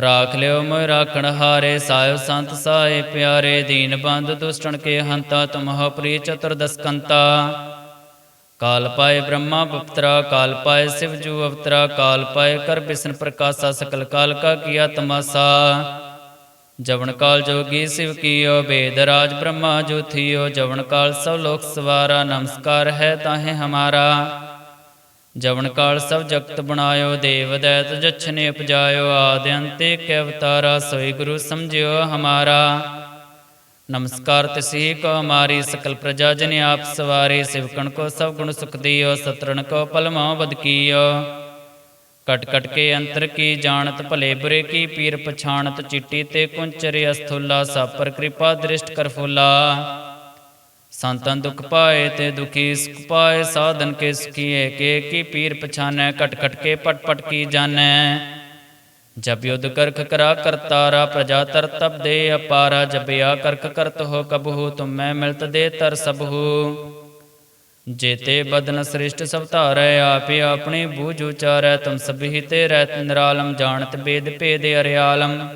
ਰਾਖ ਲਿਓ ਮੋਇ ਰਾਖਣ ਹਾਰੇ ਸਾਹਿਬ ਸੰਤ ਸਾਏ ਪਿਆਰੇ, ਦੀਨ ਬੰਦ ਦੁਸ਼ਟਣ ਕੇ ਹੰਤਾ ਤੁਮਹ ਪ੍ਰੀ ਚਤੁਰਦਸ ਕੰਤਾ। ਕਾਲ ਪਾਏ ਬ੍ਰਹਮਾ ਪੁੱਤਰਾ ਕਾਲ ਪਾਏ ਸਿਵ ਜੂ ਅਵਤਰਾ, ਕਾਲ ਪਾਏ ਕਰ ਬਿਸ਼ਨ ਪ੍ਰਕਾਸ਼ਾ, ਸਕਲ ਕਾਲ ਕਾ ਕੀਆ ਤਮਾਸਾ। ਜਵਨ ਕਾਲ ਜੋਗੀ ਸਿਵ ਕੀਓ, ਬੇਦ ਰਾਜ ਬ੍ਰਹਮਾ ਜੋ ਥੀਓ, ਜਵਨ ਕਾਲ ਸਭ ਲੋਕ ਸਵਾਰਾ, ਨਮਸਕਾਰ ਹੈ ਤਾਹੇ ਹਮਾਰਾ। ਜਵਨ ਕਾਲ ਸਭ ਜਗਤ ਬਣਾਇਓ, ਦੇਵ ਦੈਤ ਜਛਨੇ ਉਪਜਾਇਓ, ਆਦਿ ਅੰਤੇ ਕੇ ਅਵਤਾਰਾ, ਸੋਈ ਗੁਰੂ ਸਮਝਿਓ ਹਮਾਰਾ। ਨਮਸਕਾਰ ਤਿਸਹੀ ਕੋ ਹਮਾਰੀ ਸਕਲ ਪ੍ਰਜਾ ਜਨ ਆਪ ਸਵਾਰੇ, ਸਿਵਕਣ ਕੋ ਸਭ ਗੁਣ ਸੁਖ ਦਿਓ, ਸਤਰਣ ਕੋ ਪਲਮੋ ਬਦ ਕੀਓ। ਕਟ ਕਟ ਕੇ ਅੰਤਰ ਕੀ ਜਾਣਤ, ਭਲੇ ਬੁਰੇ ਕੀ ਪੀਰ ਪਛਾਣਤ, ਚਿੱਟੀ ਤੇ ਕੁੰਚਰੇ ਅਸਥੁਲਾ, ਸਾਪਰ ਕਿਰਪਾ ਦ੍ਰਿਸ਼ਟ ਕਰ ਫੁਲਾ। ਸੰਤਨ ਦੁਖ ਪਾਏ ਤੇ ਦੁਖੀ ਸੁਖ ਪਾਏ, ਸਾਧਨ ਕੇ ਸੁਖੀਏ, ਕੇ ਕੀ ਪੀਰ ਪਛਾਨੈ ਕਟ ਕਟ ਕੇ ਪਟ ਪਟ ਕੀ ਜਾਣੈ? ਜਬ ਯੁਧ ਕਰਖ ਕਰਾ ਕਰਤਾਰਾ ਪ੍ਰਜਾ ਤਰ ਤਬ ਦੇ ਅਪਾਰਾ, ਜਬ ਆ ਕਰਖ ਕਰਤ ਹੋ ਕਬਹੂ, ਤੁਮੈ ਮਿਲਤ ਦੇ ਤਰ ਸਭੂ। ਜੇਤੇ ਬਦਨ ਸ੍ਰਿਸ਼ਟ ਸਭ ਧਾਰੈ, ਆਪੇ ਆਪਣੀ ਬੂਝ ਉਚਾਰੈ, ਤੁਮ ਸਭੀ ਤੇ ਰਹਿਤ ਨਿਰਾਲਮ, ਜਾਣਤ ਬੇਦ ਭੇਦ ਅਰਿਆਲਮ।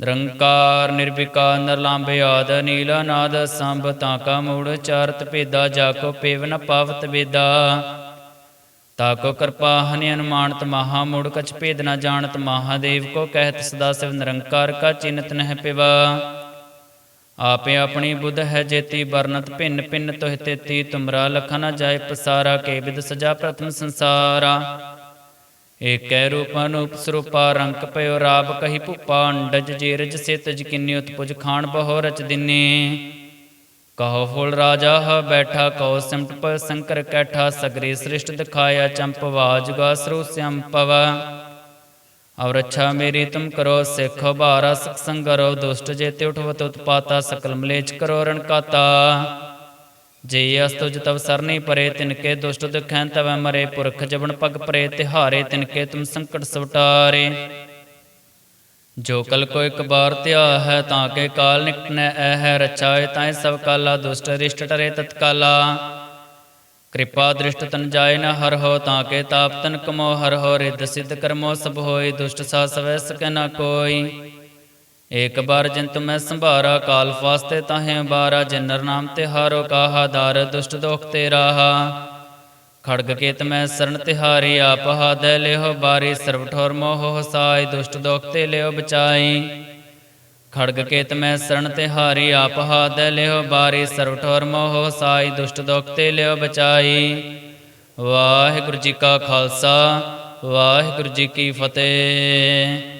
ਨਿਰੰਕਾਰ, ਨਿਰਵਿਕਾਰ ਨਿਰਲੰਭ ਆਦ, ਨੀਲਾ ਨਾਦ ਸੰਭ, ਤਾਂ ਕਾ ਮੂੜ, ਚਾਰਤ ਭੇਦਾ, ਜਾ ਕੋ ਪੇਵ ਪਾਵਤ ਵੇਦਾ। ਤਾ ਕੋ ਕਿਰਪਾ, ਹਨਿ ਅਨੁਮਾਨਤ ਮਹਾ ਮੂੜ, ਕਛ ਭੇਦ ਨ ਜਾਣਤ ਮਹਾਦੇਵ ਕੋ ਕਹਿਤ ਸਦਾ ਸਿਵ ਨਿਰੰਕਾਰ ਕਾ ਚਿੰਤ ਨਹਿ ਪਿਵਾ। ਆਪੇ ਆਪਣੀ ਬੁੱਧ ਹੈ ਜੇਤੀ, ਵਰਨਤ ਭਿੰਨ ਭਿੰਨ ਤੋਹਿ ਤੇਤੀ, ਤੁਮਰਾ ਲਖਾ ਨਾ ਜਾਏ ਪਸਾਰਾ, ਕੇ ਵਿਦ ਸਜਾ ਪ੍ਰਥਮ ਸੰਸਾਰਾ। ਏਕੈ ਰੂਪ ਅਨੂਪ ਰੰਕ ਪਇਓ ਰਾਬ ਕਹੀ ਭੂਪਾ, ਅੰਡਜ ਜੀਰਜ ਸਿਤਜ ਕਿੰਨੀ ਉਤਪੁਜ ਖਾਨ ਬਹੁ ਰਚ ਦਿਨੇ। ਕਹੋ ਫੁੱਲ ਰਾਜਾ ਹ ਬੈਠਾ, ਕਹੋ ਸਿਮਟ ਪ ਸੰਕਰ ਕੈਠਾ, ਸਗਰੀ ਸ੍ਰਿਸ਼ਟ ਦਿਖਾਇਆ ਚੰਪ ਵਾਜਗਾ ਸਰੂ ਸਿਮ ਪਵ। ਔਰ ਅੱਛਾ ਮੇਰੀ ਤੁਮ ਕਰੋ, ਸਿੱਖ ਬਾਰਾ ਸਖ ਸੰਗਰੋ ਦੁਸ਼ਟ ਜੇਤੇ ਉਠਵਤ ਉਤਪਾਤਾ, ਸਕਲ ਮਲੇਚ ਕਰੋ ਰਣਕਾਤਾ ਜੇ ਅਸਤੁਜ ਤਵ ਸਰਨੀ ਪਰੇ ਤਿਨਕੇ ਦੁਸ਼ਟ ਦੁਖੈਂ ਤਵੈ ਮਰੇ, ਪੁਰਖ ਜਬਨ ਪਗ ਪਰੇ, ਤਿਹਾਰੇ ਤਿਨਕੇ ਤੁਮ ਸੰਕਟ ਸਵਟਾਰੇ। ਜੋ ਕਲ ਕੋ ਇੱਕ ਬਾਰ ਧਿਆ ਹੈ ਤਾਂ ਕੇ ਕਾਲ ਨਿਕਟਨੈ ਐ ਹੈ ਰਚਾਏ ਤਾਏ ਸਭ ਕਾਲਾ, ਦੁਸ਼ਟ ਰਿਸ਼ਟ ਟਰੇ ਤਤਕਾਲਾ। ਕਿਰਪਾ ਦ੍ਰਿਸ਼ਟ ਤਨ ਜਾਏ ਨ ਹਰ ਹੋ, ਤਾਂ ਕੇ ਤਾਪ ਤਨ ਕਮੋ, ਹਰ ਹੋ ਰਿਦ ਸਿਧ ਕਰਮੋ ਸਭ ਹੋਏ, ਦੁਸ਼ਟ ਸਾ ਸਵੈ ਸਕੈ ਨ ਕੋਈ। ਏਕ ਬਾਰ ਜਿੰਤ ਮੈਂ ਸੰਭਾਰਾ, ਕਾਲ ਫਾਸਤੇ ਤਾਹੇ ਬਾਰਾ, ਜਿਨਰ ਨਾਮ ਤੇ ਹਾਰੋ ਕਾਹਾ, ਦਾਰ ਦੁਸ਼ਟ ਦੋਖ ਤੇ ਰਾਹਾ। ਖੜਗ ਕੇਤ ਮੈਂ ਸਰਨ ਤਿਹਾਰੀ, ਆਪ ਹਾਦੈ ਲਿਓ ਬਾਰੀ, ਸਰਬ ਠੋਰ ਮੋਹ ਹਸਾਈ ਦੁਸ਼ਟ ਦੋਖ ਤੇ ਲਿਓ ਬਚਾਈ ਖੜਗ ਕੇਤ ਮੈਂ ਸਰਨ ਤਿਹਾਰੀ, ਆਪ ਹਾਦੈ ਲਿਓ ਬਾਰੀ, ਸਰਬ ਠੋਰ ਮੋਹ ਹਸਾਈ ਦੁਸ਼ਟ ਦੋਖ ਤੇ ਲਿਓ ਬਚਾਈ ਵਾਹਿਗੁਰੂ ਜੀ ਕਾ ਖਾਲਸਾ, ਵਾਹਿਗੁਰੂ ਜੀ ਕੀ ਫਤਿਹ।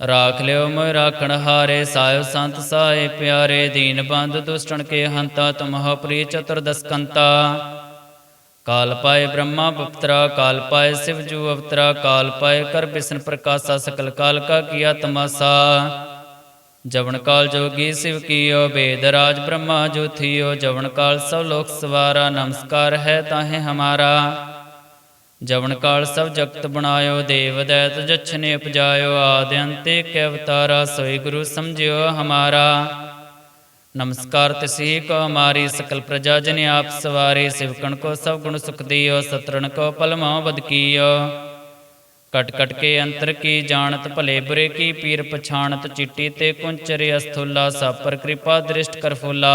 ਰਾਖ ਲਿਓ ਮੋਇ ਰਾਖਣ ਹਾਰੇ ਸਾਹਿਬ ਸੰਤ ਸਾਏ ਪਿਆਰੇ, ਦੀਨ ਬੰਦ ਦੁਸ਼ਟਣ ਕੇ ਹੰਤਾ ਤੁਮਹ ਪ੍ਰੀ ਚਤੁਰਦਸ ਕੰਤਾ। ਕਾਲ ਪਾਏ ਬ੍ਰਹਮਾ ਬਪਤਰਾ, ਕਾਲ ਪਾਏ ਸਿਵ ਜੂ ਅਵਤਰਾ, ਕਾਲ ਪਾਏ ਕਰ ਬਿਸ਼ਨ ਪ੍ਰਕਾਸ਼ਾ, ਸਕਲ ਕਾਲ ਕਾ ਕੀਆ ਤਮਾਸਾ। ਜਵਨ ਕਾਲ ਜੋਗੀ ਸਿਵ ਕੀਓ, ਬੇਦ ਰਾਜ ਬ੍ਰਹਮਾ ਜੋ ਥੀਓ, ਜਵਨ ਕਾਲ ਸਭ ਲੋਕ ਸਵਾਰਾ, ਨਮਸਕਾਰ ਹੈ ਤਾਹੇ ਹਮਾਰਾ। ਜਵਨ ਕਾਲ ਸਭ ਜਗਤ ਬਣਾਇਓ, ਦੇਵ ਦੈਤ ਜਛਨੇ ਉਪਜਾਇਓ, ਆਦਿ ਅੰਤੇ ਕੇ ਅਵਤਾਰਾ, ਸੋਈ ਗੁਰੂ ਸਮਝਿਓ ਹਮਾਰਾ। ਨਮਸਕਾਰ ਤਿਸਹੀ ਕੋ ਹਮਾਰੀ ਸਕਲ ਪ੍ਰਜਾ ਜਨ ਆਪ ਸਵਾਰੀ, ਸਿਵਕਣ ਕੋ ਸਭ ਗੁਣ ਸੁਖ ਦਿਓ, ਸਤਰਣ ਕੋ ਪਲਮੋ ਬਦ ਕੀਓ। ਕਟ ਕਟ ਕੇ ਅੰਤਰ ਕੀ ਜਾਣਤ, ਭਲੇ ਬੁਰੇ ਕੀ ਪੀਰ ਪਛਾਣਤ, ਚਿੱਟੀ ਤੇ ਕੁੰਚਰੇ ਅਸਥੁਲਾ, ਸਾਪਰ ਕਿਰਪਾ ਦ੍ਰਿਸ਼ਟ ਕਰ ਫੁਲਾ।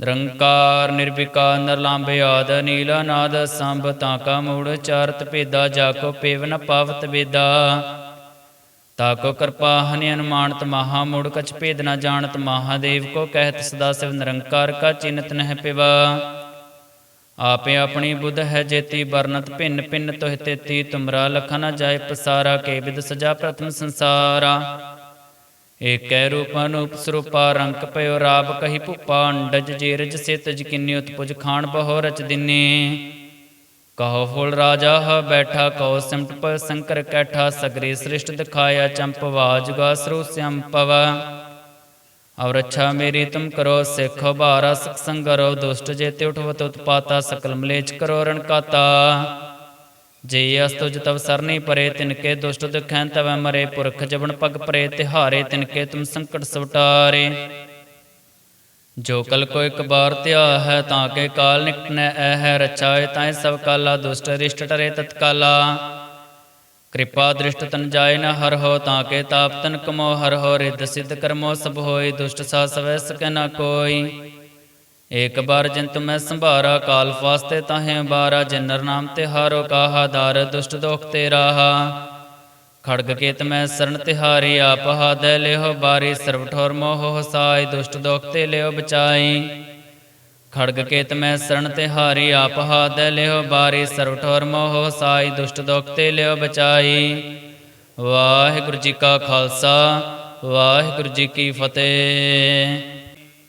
ਨਿਰੰਕਾਰ ਨਿਰਵਿਕਾਰ ਨਿਰਲੰਭ ਆਦ, ਨੀਲਾ ਨਾਦ ਸੰਭ ਤਾਕਾ ਮੂੜ ਚਾਰਤ ਭੇਦਾ, ਜਾ ਕੋ ਪੇਵ ਪਾਵਤ ਵੇਦਾ। ਤਾਕੋ ਕਿਰਪਾ ਹਨਿ ਅਨੁਮਾਨਤ ਮਹਾ, ਮੂੜ ਕਛ ਭੇਦ ਨ ਜਾਣਤ ਮਹਾਦੇਵ ਕੋ, ਕਹਿਤ ਸਦਾ ਸਿਵ ਨਿਰੰਕਾਰ ਕਾ ਚਿੰਤ ਨਹਿ ਪਿਵਾ। ਆਪੇ ਆਪਣੀ ਬੁੱਧ ਹੈ ਜੇਤੀ ਵਰਨਤ ਭਿੰਨ ਭਿੰਨ ਤੋਹਿ ਤੇਤੀ, ਤੁਮਰਾ ਲਖਾ ਨ ਜਾਏ ਪਸਾਰਾ, ਕੇ ਵਿਦ ਸਜਾ ਪ੍ਰਥਮ ਸੰਸਾਰਾ। ਏਕੈ ਰੂਪ ਅਨੂਪ ਸਰੂਪਾ ਰੰਕ ਪਇਓ ਰਾਬ ਕਹੀ ਭੁਪਾ, ਅੰਡਜ ਜੀਰਜ ਸੇ ਤਜ ਕਿੰਨੀ ਉਤਪੁਜ ਖਾਣ ਬਹੁ ਰਚ ਦਿਨੇ। ਕਹੋ ਫੁਲ ਰਾਜਾ ਹ ਬੈਠਾ, ਕਹੋ ਸਿਮਟ ਪ ਸੰਕਰ ਕੈਠਾ, ਸਗਰੇ ਸ੍ਰਿਸ਼ਟ ਦਿਖਾਇਆ ਚੰਪਵਾ ਜੁਗਾ ਸਰੂ ਸੰਪਵ ਔਰ ਅੱਛਾ ਮੇਰੀ ਤੁਮ ਕਰੋ, ਸਿੱਖ ਬਾਰਾ ਸਿਖ ਸੰਗਰੋ, ਦੁਸ਼ਟ ਜੇਤੇ ਉਠਵਤ ਉਤਪਾਤਾ, ਸਕਲ ਮਲੇਚ ਕਰੋ ਰਣਕਾਤਾ ਜੇ ਅਸਤੁਜ ਤਵ ਸਰਨੀ ਪਰੇ ਤਿਨਕੇ ਦੁਸ਼ਟ ਦੁਖੈਂ ਤਵੈ ਮਰੇ, ਪੁਰਖ ਜਵਨ ਪਗ ਪਰੇ, ਤਿਹਾਰੇ ਤਿਨਕੇ ਤੁਮ ਸੰਕਟ ਸਵਟਾਰੇ। ਜੋ ਕਲ ਕੋ ਇੱਕ ਬਾਰ ਧਿਆ ਹੈ ਤਾਂ ਕੇ ਕਾਲ ਨਿਕਟਨੈ ਐ ਹੈ ਰਚਾਏ ਤਾਏ ਸਭ ਕਾਲਾ, ਦੁਸ਼ਟ ਰਿਸ਼ਟ ਟਰੇ ਤਤਕਾਲਾ। ਕਿਰਪਾ ਦ੍ਰਿਸ਼ਟ ਤਨ ਜਾਏ ਨ ਹਰ ਹੋ, ਤਾਂ ਕੇ ਤਾਪ ਤਨ ਕਮੋ ਹਰ ਹੋ ਰਿਦ ਸਿਧ ਕਰਮੋ ਸਭ ਹੋਏ, ਦੁਸ਼ਟ ਸਾ ਸਵੈ ਸਕੈ ਨ ਕੋਈ। ਏਕ ਬਾਰ ਜਿੰਤ ਮੈਂ ਸੰਭਾਰਾ, ਕਾਲ ਫਾਸਤੇ ਤਾਹੇ ਬਾਰਾ ਜਿਨ ਨਰ ਨਾਮ ਤੇ ਹਾਰੋ ਕਾਹਾ, ਦਾਰ ਦੁਸ਼ਟ ਦੋਖ ਤੇ ਰਾਹਾ। ਖੜਗ ਕੇਤ ਮੈਂ ਸਰਣ ਤਿਹਾਰੀ, ਆਪ ਹਾਦੈ ਲਿਓ ਬਾਰੀ, ਸਰਬ ਠੋਰ ਮੋਹ ਹਸਾਈ ਦੁਸ਼ਟ ਦੋਖ ਤੇ ਲਿਓ ਬਚਾਈ ਖੜਗ ਕੇਤ ਮੈਂ ਸਰਨ ਤਿਹਾਰੀ, ਆਪ ਹਾਦੈ ਲਿਓ ਬਾਰੀ, ਸਰਬ ਠੋਰ ਮੋਹ ਹਸਾਈ ਦੁਸ਼ਟ ਦੋਖ ਤੇ ਲਿਓ ਬਚਾਈ ਵਾਹਿਗੁਰੂ ਜੀ ਕਾ ਖਾਲਸਾ, ਵਾਹਿਗੁਰੂ ਜੀ ਕੀ ਫਤਿਹ।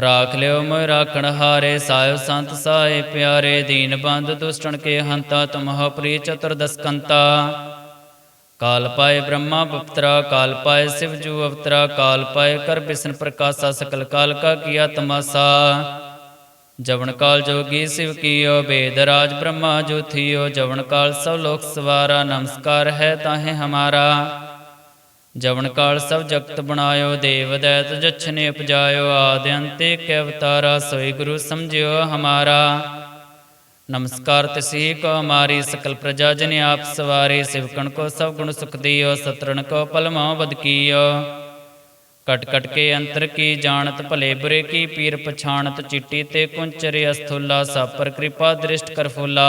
ਰਾਖ ਲਿਓ ਮੋਇ ਰਾਖਣ ਹਾਰੇ ਸਾਇ ਸੰਤ ਸਾਏ ਪਿਆਰੇ, ਦੀਨ ਬੰਦ ਦੁਸ਼ਟਣ ਕੇ ਹੰਤਾ ਤੁਮਹ ਪ੍ਰੀ ਚਤੁਰਦਸ ਕੰਤਾ। ਕਾਲ ਪਾਏ ਬ੍ਰਹਮਾ ਬਪਤਰਾ, ਕਾਲ ਪਾਏ ਸਿਵ ਜੂ ਅਵਤਰਾ, ਕਾਲ ਪਾਏ ਕਰ ਬਿਸ਼ਨ ਪ੍ਰਕਾਸ਼ਾ, ਸਕਲ ਕਾਲ ਕਾ ਕੀਆ ਤਮਾਸਾ। ਜਵਨ ਕਾਲ ਜੋਗੀ ਸਿਵ ਕੀਓ, ਬੇਦ ਰਾਜ ਬ੍ਰਹਮਾ ਜੋ ਥੀਓ, ਜਵਨ ਕਾਲ ਸਭ ਲੋਕ ਸਵਾਰਾ, ਨਮਸਕਾਰ ਹੈ ਤਾਹੇ ਹਮਾਰਾ। ਜਵਨ ਕਾਲ ਸਭ ਜਗਤ ਬਣਾਇਓ, ਦੇਵ ਦੈਤ ਜਛਨੇ ਉਪਜਾਇਓ, ਆਦਿ ਅੰਤੇ ਕੇ ਅਵਤਾਰਾ, ਸੋਈ ਗੁਰੂ ਸਮਝਿਓ ਹਮਾਰਾ। ਨਮਸਕਾਰ ਤਸੀ ਕੋ ਹਮਾਰੀ ਸਕਲ ਪ੍ਰਜਾ ਜਨ ਆਪ ਸਵਾਰੇ ਸਿਵਕਣ ਕੋ ਸਭ ਗੁਣ ਸੁਖ ਦਿਓ, ਸਤਰਣ ਕੋ ਪਲਮੋ ਬਦ ਕਟ ਕਟ ਕੇ ਅੰਤਰ ਕੀ ਜਾਣਤ, ਭਲੇ ਬੁਰੇ ਕੀ ਪੀਰ ਪਛਾਣਤ, ਚਿੱਟੀ ਤੇ ਕੁੰਚਰੇ ਅਸਥੁਲਾ, ਸਾਪਰ ਕਿਰਪਾ ਦ੍ਰਿਸ਼ਟ ਕਰ ਫੁਲਾ।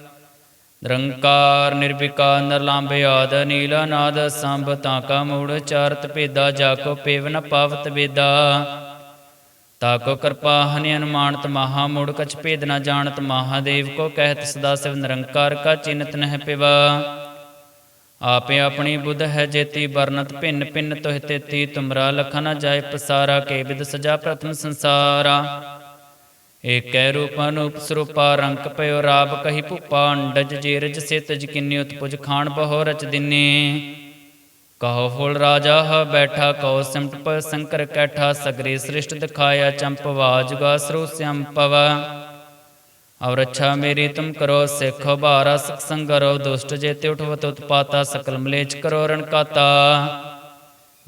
ਨਿਰੰਕਾਰ, ਨਿਰਵਿਕਾਰ ਨਿਰਲੰਭ ਆਦ, ਨੀਲਾ ਨਾਦ ਸੰਭ ਤਾਕਾ ਮੂੜ, ਚਾਰਤ ਭੇਦਾ, ਜਾ ਕੋ ਪੇਵ ਪਾਵਤ ਵੇਦਾ। ਤਾਕੋ ਕਿਰਪਾ, ਹਨਿ ਅਨੁਮਾਨਤ ਮਹਾ, ਮੂੜ ਕਛ ਭੇਦ ਨ ਜਾਣਤ ਮਹਾਦੇਵ ਕੋ ਕਹਿਤ ਸਦਾ ਸਿਵ ਨਿਰੰਕਾਰ ਕਾ ਚਿੰਤ ਨਹਿ ਪਿਵਾ। ਆਪੇ ਆਪਣੀ ਬੁੱਧ ਹੈ ਜੇਤੀ, ਵਰਨਤ ਭਿੰਨ ਭਿੰਨ ਤੋਹਿ ਤੇਤੀ, ਤੁਮਰਾ ਲਖਨ ਨ ਜਾਏ ਪਸਾਰਾ, ਕੇ ਵਿਦ ਸਜਾ ਪ੍ਰਥਮ ਸੰਸਾਰਾ। ਏਕੈ ਰੂਪ ਅਨੂਪ ਰੰਕ ਪਇਓ ਰਾਬ ਕਹੀ ਭੂਪਾ, ਅੰਡਜ ਜੀਰਜ ਸਿਤਜ ਕਿੰਨੀ ਉਤਪੁਜ ਖਾਨ ਬਹੁ ਰਚ ਦਿਨੇ। ਕਹੋ ਫੁੱਲ ਰਾਜਾ ਹ ਬੈਠਾ, ਕਹੋ ਸਿਮਟ ਪ ਸੰਕਰ ਕੈਠਾ, ਸਗਰੇ ਸ੍ਰਿਸ਼ਟ ਦਿਖਾਇਆ ਚੰਪਵਾ ਜੁਗਾ ਸਰੂ ਸੰਪਵ ਔਰ ਅੱਛਾ ਮੇਰੀ ਤੁਮ ਕਰੋ, ਸਿੱਖ ਬਾਰਾ ਸਖ ਸੰਗਰੋ ਦੁਸ਼ਟ ਜੇਤੇ ਉਠਵਤ ਉਤਪਾਤਾ, ਸਕਲ ਮਲੇਚ ਕਰੋ ਰਣਕਾਤਾ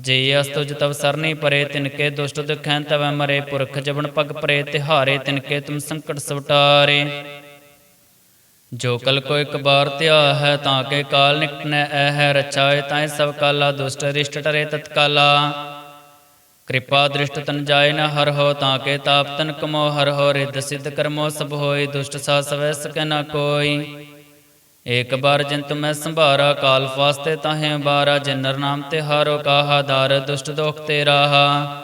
ਜੇ ਅਸਤੁਜ ਤਵ ਸਰਨੀ ਪਰੇ ਤਿਨਕੇ ਦੁਸ਼ਟ ਦੁਖੈ, ਤਵੈ ਮਰੇ ਪੁਰਖ, ਜਵਨ ਪਗ ਪਰੇ, ਤਿਹਾਰੇ ਤਿਨਕੇ ਤੁਮ ਸੰਕਟ ਸਵਟਾਰੇ। ਜੋ ਕਲ ਕੋ ਇੱਕ ਬਾਰ ਧਿਆ ਹੈ ਤਾਂ ਕੇ ਕਾਲ ਨਿਕਟਨੈ ਐ ਹੈ ਰਚਾਏ ਤਾਏ ਸਭ ਕਾਲਾ, ਦੁਸ਼ਟ ਰਿਸ਼ਟ ਟਰੇ ਤਤਕਾਲਾ। ਕਿਰਪਾ ਦ੍ਰਿਸ਼ਟ ਤਨ ਜਾਏ ਨ ਹਰ ਹੋ, ਤਾਂ ਕੇ ਤਾਪ ਤਨ ਕਮੋ, ਹਰ ਹੋ ਰਿਦ ਸਿਧ ਕਰਮੋ ਸਭ ਹੋਏ, ਦੁਸ਼ਟ ਸਾ ਸਵੈ ਸਕੈ ਨ ਕੋਈ। ਏਕ ਬਾਰ ਜਿਨ ਤੁਮੈ ਸੰਭਾਰਾ, ਕਾਲ ਫਾਸਤੇ ਤਾਹੇ ਬਾਰਾ, ਜਿਨਰ ਨਾਮ ਤੇ ਹਾਰੋ ਕਾਹਾ, ਦਾਰ ਦੁਸ਼ਟ ਦੋਖ ਤੇ ਰਾਹਾ।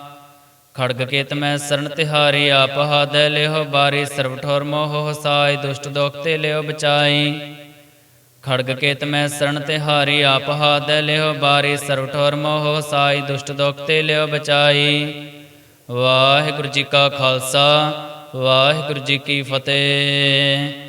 ਖੜਗ ਕੇਤ ਮੈਂ ਸਰਣ ਤਿਹਾਰੀ, ਆਪ ਹਾਦੈ ਲਿਓ ਬਾਰੀ, ਸਰਬ ਠੋਰ ਮੋਹ ਹਸਾਈ, ਦੁਸ਼ਟ ਦੋਖ ਤੇ ਲਿਓ ਬਚਾਈ। ਖੜਗ ਕੇਤ ਮੈਂ ਸਰਣ ਤਿਹਾਰੀ, ਆਪ ਹਾਦੈ ਲਿਹੋ ਬਾਰੀ, ਸਰਬ ਠੋਰ ਮੋਹ ਹਸਾਈ, ਦੁਸ਼ਟ ਦੋਖ ਤੇ ਲਿਓ ਬਚਾਈ। ਵਾਹਿਗੁਰੂ ਜੀ ਕਾ ਖਾਲਸਾ, ਵਾਹਿਗੁਰੂ ਜੀ ਕੀ ਫਤਿਹ।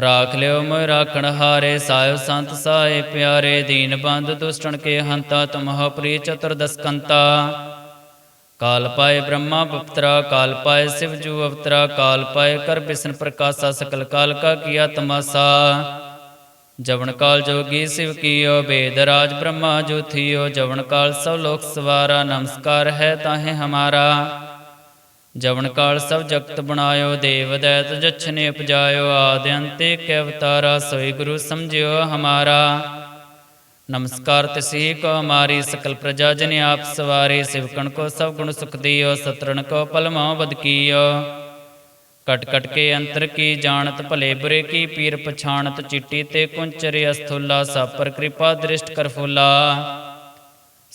ਰਾਖ ਲਿਓ ਮੋਇ ਰਾਖਣ ਹਾਰੇ ਸਾਇ ਸੰਤ ਸਾਏ ਪਿਆਰੇ, ਦੀਨ ਬੰਦ ਦੁਸ਼ਟਣ ਕੇ ਹੰਤਾ ਤੁਮਹ ਪ੍ਰੀ ਚਤੁਰਦਸ ਕੰਤਾ। ਕਾਲ ਪਾਏ ਬ੍ਰਹਮਾ ਬਪਤਰਾ, ਕਾਲ ਪਾਏ ਸਿਵ ਜੂ ਅਵਤਰਾ, ਕਾਲ ਪਾਏ ਕਰ ਬਿਸ਼ਨ ਪ੍ਰਕਾਸ਼ਾ, ਸਕਲ ਕਾਲ ਕਾ ਕੀਆ ਤਮਾਸਾ। ਜਵਨ ਕਾਲ ਜੋਗੀ ਸਿਵ ਕੀਓ, ਬੇਦ ਰਾਜ ਬ੍ਰਹਮਾ ਜੋ ਥੀਓ, ਜਵਨ ਕਾਲ ਸਭ ਲੋਕ ਸਵਾਰਾ, ਨਮਸਕਾਰ ਹੈ ਤਾਹੇ ਹਮਾਰਾ। ਜਵਨ ਕਾਲ ਸਭ ਜਗਤ ਬਣਾਇਓ, ਦੇਵ ਦੈਤ ਜਛਨੇ ਉਪਜਾਇਓ, ਆਦਿ ਅੰਤੇ ਕੇ ਅਵਤਾਰਾ, ਸੋਈ ਗੁਰੂ ਸਮਝਿਓ ਹਮਾਰਾ। ਨਮਸਕਾਰ ਤਿਸਹੀ ਕੋ ਹਮਾਰੀ ਸਕਲ ਪ੍ਰਜਾ ਜਨ ਆਪ ਸਵਾਰੇ, ਸਿਵਕਣ ਕੋ ਸਭ ਗੁਣ ਸੁਖ ਦਿਓ, ਸਤਰਣ ਕੋ ਪਲਮੋ ਬਦ ਕੀਓ। ਕਟ ਕਟ ਕੇ ਅੰਤਰ ਕੀ ਜਾਣਤ, ਭਲੇ ਬੁਰੇ ਕੀ ਪੀਰ ਪਛਾਣਤ, ਚਿੱਟੀ ਤੇ ਕੁੰਚਰੇ ਅਸਥੁਲਾ ਸਭ ਪਰ ਕਿਰਪਾ ਦ੍ਰਿਸ਼ਟ ਕਰ ਫੁਲਾ।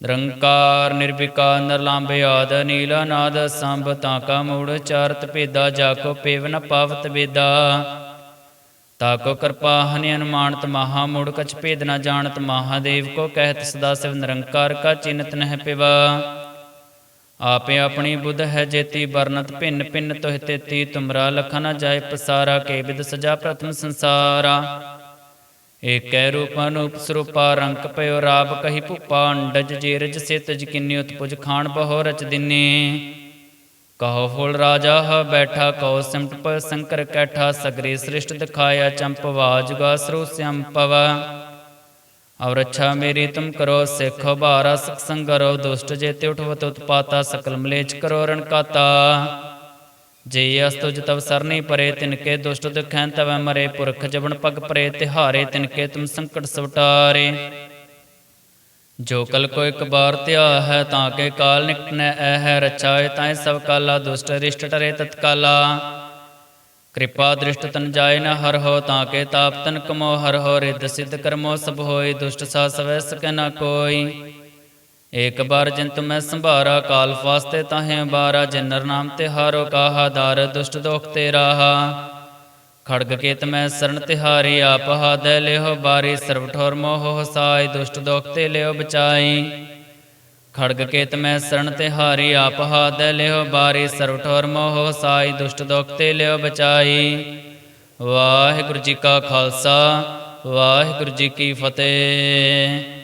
ਨਿਰੰਕਾਰ ਨਿਰਵਿਕਾਰ ਨਿਰਲੰਭ ਆਦ ਨੀਲਾ ਨਾਦ ਸੰਭ ਤਾਕਾ ਮੂੜ ਚਾਰਤ ਭੇਦਾ, ਜਾ ਕੋ ਪੇਵ ਪਾਵਤ ਵੇਦਾ। ਤਾਕੋ ਕਿਰਪਾ ਹਨਿ ਅਨੁਮਾਨਤ ਮਹਾ, ਮੂੜ ਕਛ ਭੇਦ ਨਾ ਜਾਣਤ ਮਹਾਦੇਵ ਕੋ ਕਹਿਤ ਸਦਾ ਸਿਵ ਨਿਰੰਕਾਰ ਕਾ ਚਿੰਤ ਨਹਿ ਪਿਵਾ। ਆਪੇ ਆਪਣੀ ਬੁੱਧ ਹੈ ਜੇਤੀ ਵਰਨਤ ਭਿੰਨ ਭਿੰਨ ਤੋਹਿ ਤੇਤੀ, ਤੁਮਰਾ ਲਖਨ ਨਾ ਜਾਏ ਪਸਾਰਾ, ਕੇ ਵਿਦ ਸਜਾ ਪ੍ਰਥਮ ਸੰਸਾਰਾ। ਏਕੈ ਰੂਪ ਸਰੂਪਾ ਰੰਕ ਪਇਓ ਰਾਬ ਕਹੀ ਭੂਪਾ, ਅੰਡਜ ਜੀਰਜ ਸਿਤਜ ਕਿੰਨੀ ਉਤਪੁਜ ਖਾਨ ਬਹੁ ਰਚ ਦਿਨੇ। ਕਹੋ ਫੁੱਲ ਰਾਜਾ ਹ ਬੈਠਾ, ਕਹੋ ਸਿਮਟ ਪ ਸੰਕਰ ਕੈਠਾ, ਸਗਰੇ ਸ੍ਰਿਸ਼ਟ ਦਿਖਾਇਆ ਚੰਪਵਾ ਜੁਗਾ ਸਰੂ ਸੰਪਵ ਔਰ ਅੱਛਾ ਮੇਰੀ ਤੁਮ ਕਰੋ, ਸਿੱਖ ਬਾਰਾ ਸਕ ਸੰਗਰੋ, ਦੁਸ਼ਟ ਜੇ ਤੇ ਉਠਵਤ ਉਤਪਾਤਾ, ਸਕਲ ਮਲੇਚ ਕਰੋ ਰਣਕਾਤਾ ਜੇ ਅਸਤੁ ਜਤਵ ਸਰਨੀ ਪਰੇ ਤਿਨਕੇ ਦੁਸ਼ਟ ਦੁਖੈਂ ਤਵੈ ਮਰੇ, ਪੁਰਖ ਜਬਨ ਪਗ ਪਰੇ, ਤਿਹਾਰੇ ਤਿਨਕੇ ਤੁਮ ਸੰਕਟ ਸਵਟਾਰੇ। ਜੋ ਕਲ ਕੋ ਇੱਕ ਬਾਰ ਧਿਆ ਹੈ, ਤਾਂ ਕੇ ਕਾਲ ਨਿਕਟਨੈ ਐ ਹੈ, ਰਚਾਏ ਤਾਏ ਸਭ ਕਾਲਾ, ਦੁਸ਼ਟ ਰਿਸ਼ਟ ਟਰੇ ਤਤਕਾਲਾ। ਕਿਰਪਾ ਦ੍ਰਿਸ਼ਟ ਤਨ ਜਾਏ ਨ ਹਰ ਹੋ, ਤਾਂ ਕੇ ਤਾਪ ਤਨ ਕਮੋ, ਹਰ ਹੋ ਰਿਦ ਸਿੱਧ ਕਰਮੋ ਸਭ ਹੋਏ, ਦੁਸ਼ਟ ਸਾ ਸਵੈ ਸਕੈ ਨ ਕੋਈ। ਏਕ ਬਾਰ ਜਿੰਤ ਮੈਂ ਸੰਭਾਰਾ, ਕਾਲ ਫਾਸਤੇ ਤਾਹੇ ਬਾਰਾ, ਜਿਨਰ ਨਾਮ ਤੇ ਹਾਰੋ ਕਾਹਾ, ਦਾਰ ਦੁਸ਼ਟ ਦੋਖ ਤੇ ਰਾਹਾ। ਖੜਗ ਕੇਤ ਮੈਂ ਸਰਣ ਤਿਹਾਰੀ ਆਪ ਹਾਦੈ ਲਿਓ ਬਾਰੀ, ਸਰਬ ਠੋਰ ਮੋਹ ਹਸਾਈ ਦੁਸ਼ਟ ਦੋਖ ਤੇ ਲਿਓ ਬਚਾਈ ਖੜਗ ਕੇਤ ਮੈਂ ਸਰਨ ਤਿਹਾਰੀ ਆਪ ਹਾਦੈ ਲਿਓ ਬਾਰੀ, ਸਰਬ ਠੋਰ ਮੋਹ ਹਸਾਈ ਦੁਸ਼ਟ ਦੋਖ ਤੇ ਲਿਓ ਬਚਾਈ ਵਾਹਿਗੁਰੂ ਜੀ ਕਾ ਖਾਲਸਾ, ਵਾਹਿਗੁਰੂ ਜੀ ਕੀ ਫਤਿਹ।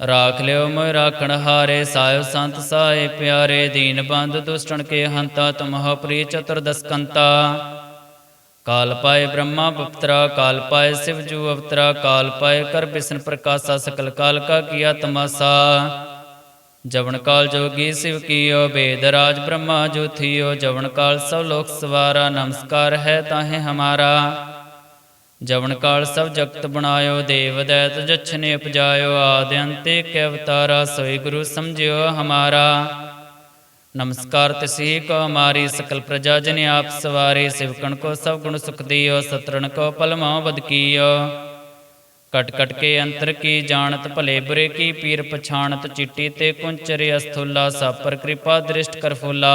ਰਾਖ ਲਿਓ ਮੋਇ ਰਾਖਣ ਹਾਰੇ, ਸਾਇਓ ਸੰਤ ਸਾਏ ਪਿਆਰੇ, ਦੀਨ ਬੰਦ ਦੁਸ਼ਟਣ ਕੇ ਹੰਤਾ, ਤੁਮਹ ਪ੍ਰੀ ਚਤੁਰਦਸ ਕੰਤਾ। ਕਾਲ ਪਾਏ ਬ੍ਰਹਮਾ ਬਪਤਰਾ, ਕਾਲ ਪਾਏ ਸਿਵ ਜੂ ਅਵਤਰਾ, ਕਾਲ ਪਾਏ ਕਰ ਬਿਸ਼ਨ ਪ੍ਰਕਾਸ਼ਾ, ਸਕਲ ਕਾਲ ਕਾ ਕੀਆ ਤਮਾਸਾ। ਜਵਨ ਕਾਲ ਜੋਗੀ ਸਿਵ ਕੀਓ, ਬੇਦ ਰਾਜ ਬ੍ਰਹਮਾ ਜੋ ਥੀਓ ਜਵਨ ਕਾਲ ਸਭ ਲੋਕ ਸਵਾਰਾ, ਨਮਸਕਾਰ ਹੈ ਤਾਹੇ ਹਮਾਰਾ। ਜਵਨ ਕਾਲ ਸਭ ਜਗਤ ਬਣਾਇਓ, ਦੇਵ ਦੈਤ ਜਛਨੇ ਉਪਜਾਇਓ, ਆਦਿ ਅੰਤੇ ਕੇ ਅਵਤਾਰਾ, ਸੋਈ ਗੁਰੂ ਸਮਝਿਓ ਹਮਾਰਾ। ਨਮਸਕਾਰ ਤਸੀ ਕੋ ਹਮਾਰੀ ਸਕਲ ਪ੍ਰਜਾ, ਜਨ ਆਪ ਸਵਾਰੇ, ਸਿਵਕਣ ਕੋ ਸਭ ਗੁਣ ਸੁਖ ਦਿਓ, ਸਤਰਣ ਕੋ ਪਲਮੋ ਬਦ ਕੀਓ। ਕਟ ਕਟ ਕੇ ਅੰਤਰ ਕੀ ਜਾਣਤ, ਭਲੇ ਬੁਰੇ ਕੀ ਪੀਰ ਪਛਾਣਤ, ਚਿੱਟੀ ਤੇ ਕੁੰਚਰੇ ਅਸਥੁਲਾ, ਸਾਪਰ ਕਿਰਪਾ ਦ੍ਰਿਸ਼ਟ ਕਰ ਫੁਲਾ।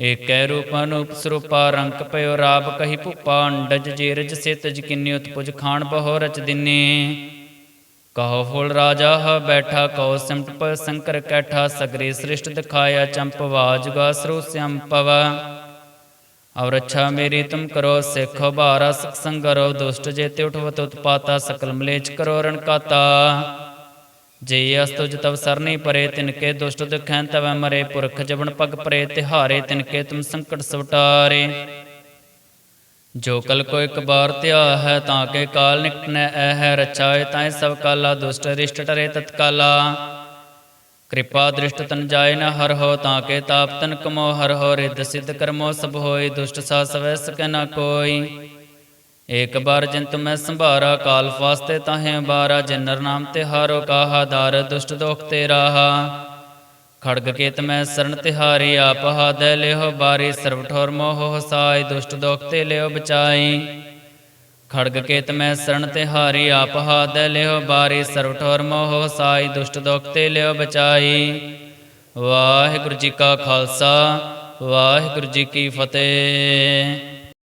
ਏਕੈ ਰੂਪ ਅਨੂਪ ਸਰੂਪਾ ਰੰਕ ਪਇਓ ਰਾਬ ਕਹੀ ਭੂਪਾ, ਅੰਡਜ ਜੀਰਜ ਸਿਤਜ ਕਿੰਨੀ ਉਤਪੁਜ ਖਾਨ ਬਹੁ ਰਚ ਦਿਨੇ। ਕਹੋ ਫੁਲ ਰਾਜਾ ਹ ਬੈਠਾ, ਕਹੋ ਸਿਮਟ ਪ ਸੰਕਰ ਕੈਠਾ, ਸਗਰੇ ਸ੍ਰਿਸ਼ਟ ਦਿਖਾਇਆ ਚੰਪਵਾ ਜੁਗਾ ਸਰੂ ਸੰਪਵ ਔਰ ਅੱਛਾ ਮੇਰੀ ਤੁਮ ਕਰੋ, ਸਿੱਖ ਬਾਰਾ ਸਕ ਸੰਗਰੋ, ਦੁਸ਼ਟ ਜੇਤੇ ਉਠਵਤ ਉਤਪਾਤਾ, ਸਕਲ ਮਲੇਚ ਕਰੋ ਰਣਕਾਤਾ ਜੇ ਅਸਤੁਜ ਤਵ ਸਰਨੀ ਪਰੇ ਤਿਨਕੇ ਦੁਸ਼ਟ ਦੁਖੈ ਤਵੈ ਮਰੇ ਪੁਰਖ ਜਬਨ ਪਗ ਪਰੇ, ਤਿਹਾਰੇ ਤਿਨਕੇ ਤੁਮ ਸੰਕਟ ਸਵਟਾਰੇ। ਜੋ ਕਲ ਕੋ ਇੱਕ ਬਾਰ ਧਿਆ ਹੈ, ਤਾਂ ਕੇ ਕਾਲ ਨਿਕਟਨੈ ਐ ਹੈ ਰਚਾਏ ਤਾਏ ਸਭ ਕਾਲਾ, ਦੁਸ਼ਟ ਰਿਸ਼ਟ ਟਰੇ ਤਤਕਾਲਾ। ਕਿਰਪਾ ਦ੍ਰਿਸ਼ਟ ਤਨ ਜਾਏ ਨ ਹਰ ਹੋ, ਤਾਂ ਕੇ ਤਾਪ ਤਨ ਕਮੋ, ਹਰ ਹੋ ਰਿਦ ਸਿੱਧ ਕਰਮੋ ਸਭ ਹੋਏ, ਦੁਸ਼ਟ ਸਾ ਸਵੈ ਸਕੈ ਨ ਕੋਈ। ਏਕ ਬਾਰ ਜਿੰਤ ਮੈਂ ਸੰਭਾਰਾ, ਕਾਲ ਫਾਸਤੇ ਤਾਹੇ ਬਾਰਾ, ਜਿਨਰ ਨਾਮ ਤੇ ਹਾਰੋ ਕਾਹਾ, ਦਾਰ ਦੁਸ਼ਟ ਦੋਖ ਤੇ ਰਾਹਾ ਖੜਗ ਕੇਤ ਮੈਂ ਸਰਨ ਤਿਹਾਰੀ, ਆਪ ਹਾਦੈ ਲਿਹੋ ਬਾਰੀ, ਸਰਬ ਠੋਰ ਮੋਹ ਹਸਾਈ, ਦੁਸ਼ਟ ਦੋਖ ਤੇ ਲਿਓ ਬਚਾਈ। ਖੜਗ ਕੇਤ ਮੈਂ ਸਰਨ ਤਿਹਾਰੀ, ਆਪ ਹਾਦੈ ਲਿਹੋ ਬਾਰੀ, ਸਰਬ ਠੋਰ ਮੋਹ ਹਸਾਈ, ਦੁਸ਼ਟ ਦੋਖ ਤੇ ਲਿਓ ਬਚਾਈ। ਵਾਹਿਗੁਰੂ ਜੀ ਕਾ ਖਾਲਸਾ, ਵਾਹਿਗੁਰੂ ਜੀ ਕੀ ਫਤਿਹ।